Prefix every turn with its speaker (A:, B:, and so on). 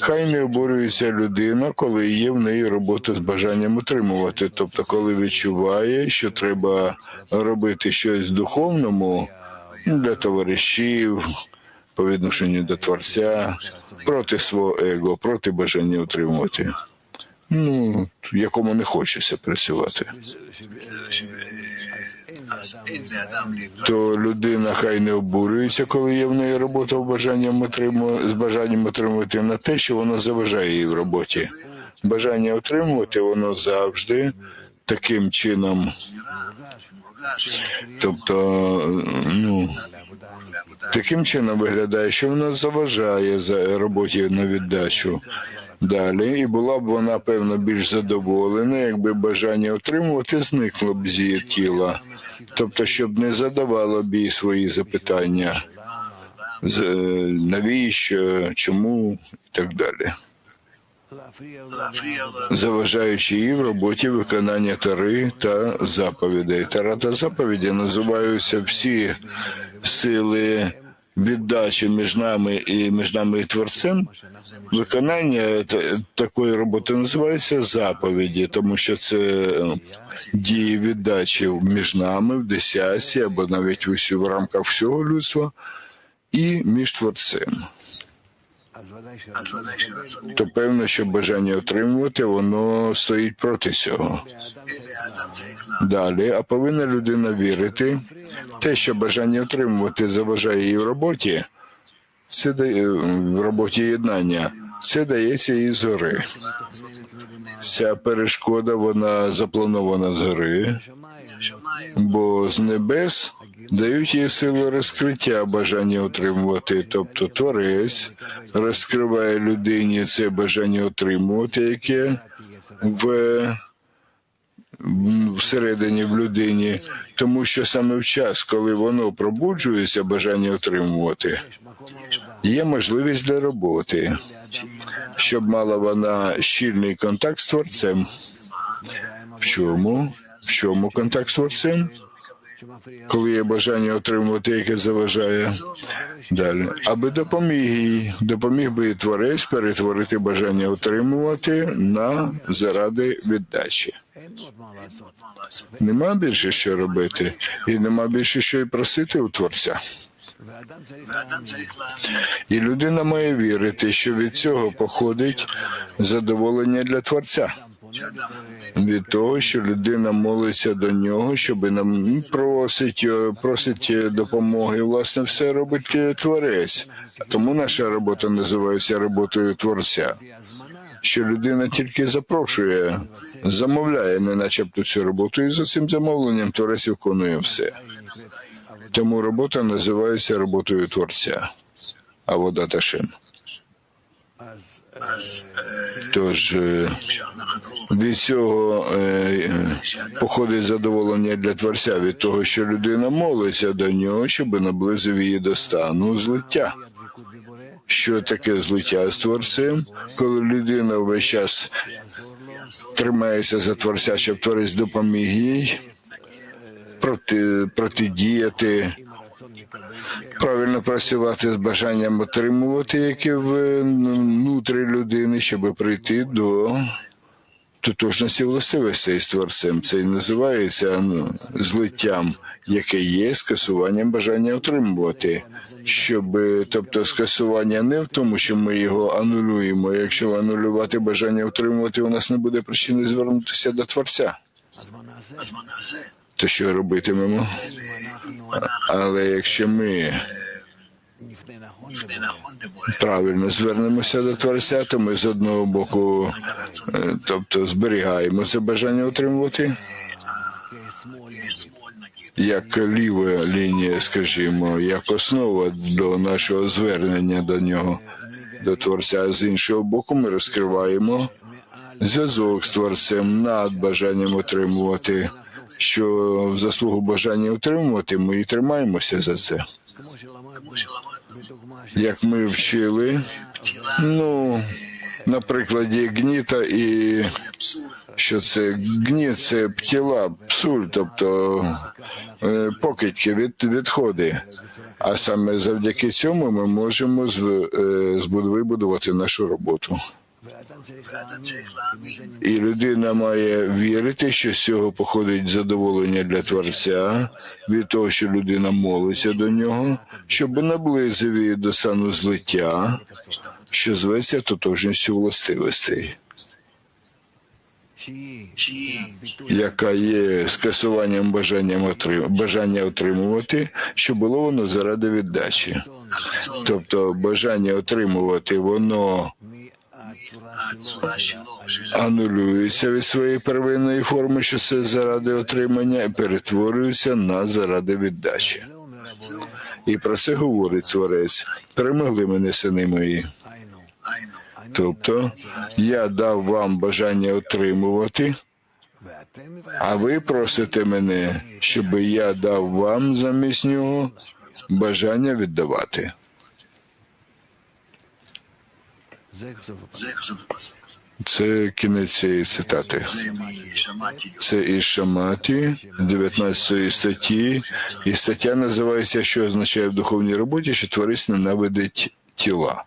A: Хай не обурюється людина, коли є в неї робота з бажанням утримувати. Тобто, коли відчуває, що треба робити щось духовному для товаришів, по відношенню до творця, проти свого его, проти бажання утримувати. Ну, якому не хочеться працювати. То людина хай не обурюється, коли є в неї робота в бажанням отриму... з бажанням отримувати на те, що воно заважає їй в роботі. Бажання отримувати воно завжди таким чином. Тобто, ну, таким чином виглядає, що воно заважає за роботі на віддачу. Далі, і була б вона, певно, більш задоволена, якби бажання отримувати зникло б з її тіла. Тобто, щоб не задавало б їй свої запитання, е, навіщо, чому і так далі. Заважаючи їй в роботі виконання тари та заповідей. Тара та заповіді називаються всі сили віддачі між нами і між нами і творцем. Виконання такої роботи називається заповіді, тому що це е, дії віддачі між нами в десятці або навіть в усю в рамках всього людства і між творцем. То певно, що бажання отримувати воно стоїть проти цього. Далі, а повинна людина вірити, те, що бажання отримувати заважає їй в роботі, це дає в роботі єднання. Це дається їй згори. Ця перешкода вона запланована згори, бо з небес дають їй силу розкриття бажання отримувати. Тобто творець розкриває людині це бажання отримувати, яке в всередині в людині, тому що саме в час, коли воно пробуджується, бажання отримувати, є можливість для роботи, щоб мала вона щільний контакт з творцем. В чому? В чому контакт з творцем? Коли є бажання отримувати, яке заважає далі, аби допоміг їй, допоміг би і творець перетворити бажання отримувати на заради віддачі. Нема більше що робити, і нема більше що і просити у творця. І людина має вірити, що від цього походить задоволення для творця. Від того, що людина молиться до нього, щоб нам просить, е, просить е, допомоги. Власне, все робить е, творець. Тому наша робота називається роботою творця. Що людина тільки запрошує, замовляє, не начебто цю роботу, і за цим замовленням творець виконує все. Тому робота називається роботою творця, а вода Ташем. Тож від цього е, е, походить задоволення для творця від того, що людина молиться до нього, щоб наблизив її до стану злиття. Що таке злиття з творцем, коли людина весь час тримається за творця, щоб творець допоміг їй проти, протидіяти, правильно працювати з бажанням отримувати, яке внутрі людини, щоб прийти до тотожності властивостей з творцем. Це і називається ну, злиттям, яке є скасуванням бажання отримувати. Щоб, е, тобто, скасування не в тому, що ми його анулюємо. Якщо анулювати бажання отримувати, у нас не буде причини звернутися до творця. То що робитимемо? Але якщо ми правильно звернемося до творця, то ми з одного боку, е, тобто зберігаємо це бажання отримувати, як ліва лінія, скажімо, як основа до нашого звернення до нього, до творця. З іншого боку, ми розкриваємо зв'язок з творцем над бажанням отримувати. Що в заслугу бажання отримувати, ми і тримаємося за це. Як ми вчили, ну на прикладі гніта і що це гніт, це тіла, псуль, тобто е, покидьки, від, відходи. А саме завдяки цьому ми можемо зв- е, збуд- вибудувати нашу роботу. І людина має вірити, що з цього походить задоволення для Творця від того, що людина молиться до нього, щоб наблизив її до стану злиття, що зветься тотожністю властивостей, яка є скасуванням бажанням бажання отримувати, що було воно заради віддачі. Тобто бажання отримувати воно анулюється від своєї первинної форми, що це заради отримання, і перетворюється на заради віддачі. І про це говорить Творець. Перемогли мене сини мої. Тобто я дав вам бажання отримувати, а ви просите мене, щоб я дав вам замість нього бажання віддавати. Це кінець цієї цитати. Це із Шаматі, 19 статті, і стаття називається Що означає в духовній роботі, що творець ненавидить тіла.